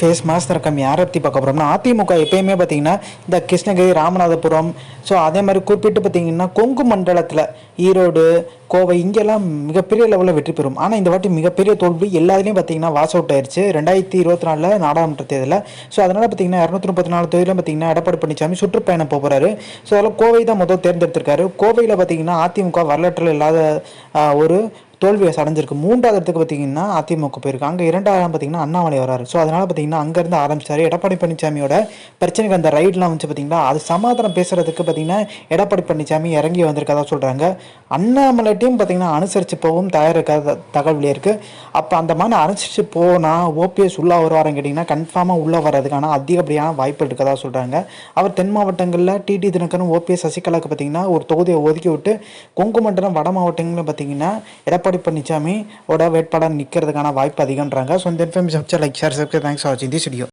Face master கம்மி யாரை பற்றி பார்க்க போகிறோம்னா அதிமுக எப்பயுமே பார்த்தீங்கன்னா இந்த கிருஷ்ணகிரி ராமநாதபுரம் ஸோ அதே மாதிரி குறிப்பிட்டு பார்த்தீங்கன்னா கொங்கு மண்டலத்தில் ஈரோடு கோவை இங்கெல்லாம் மிகப்பெரிய லெவலில் வெற்றி பெறும். ஆனால் இந்த வாட்டி மிகப்பெரிய தோல்வி எல்லாத்துலேயும் பார்த்தீங்கன்னா வாஸ் அவுட் ஆயிடுச்சு ரெண்டாயிரத்தி இருபத்தி நாலில் நாடாளுமன்ற தேர்தலில். ஸோ அதனால் பார்த்தீங்கன்னா இரநூத்தி முப்பத்தி நாலு தொகுதியிலும் பார்த்தீங்கன்னா எடப்பாடி பழனிசாமி சுற்றுப்பயணம் போகிறாரு ஸோ அதில் கோவை தான் முதல் தேர்ந்தெடுத்திருக்காரு. கோவையில் பார்த்தீங்கன்னா அதிமுக வரலாற்றில் இல்லாத ஒரு தோல்வியை சடைஞ்சிருக்கு மூன்றாவது இடத்துக்கு பார்த்தீங்கன்னா அதிமுக போயிருக்கு அங்கே இரண்டாவது பார்த்தீங்கன்னா அண்ணாமலை வராரு. ஸோ அதனால் பார்த்தீங்கன்னா அங்கேருந்து ஆரம்பிச்சார். எடப்பாடி பழனிசாமியோட பிரச்சனைக்கு அந்த ரைட்லாம் வந்து பார்த்தீங்கன்னா அது சமாதானம் பேசுறதுக்கு பார்த்தீங்கன்னா எடப்பாடி பழனிசாமி இறங்கி வந்திருக்கதா சொல்கிறாங்க அண்ணாமலைட்டையும் பார்த்தீங்கன்னா அனுசரித்து போகவும் தயார் இருக்காத தகவல் இருக்கு. அப்போ அந்த மாதிரி அனுசரித்து போனால் ஓபிஎஸ் உள்ளே வருவாருன்னு கேட்டிங்கன்னா கன்ஃபார்மாக உள்ளே வர்றதுக்கான அதிகப்படியான வாய்ப்பு இருக்கதா சொல்கிறாங்க அவர் தென் மாவட்டங்களில் டிடி தினகரன் ஓபிஎஸ் சசிகலாவுக்கு பார்த்தீங்கன்னா ஒரு தொகுதியை ஒதுக்கி விட்டு கொங்கு மண்டலம் வட மாவட்டங்களில் பார்த்தீங்கன்னா எடப்பாடி எடப்பாடி பழனிசாமியோட வேட்பாளர் நிற்கிறதுக்கான வாய்ப்பு அதிகம்ன்றாங்க. ஸோ இந்த information like share subscribe thanks for வாட்சிங் தி வீடியோ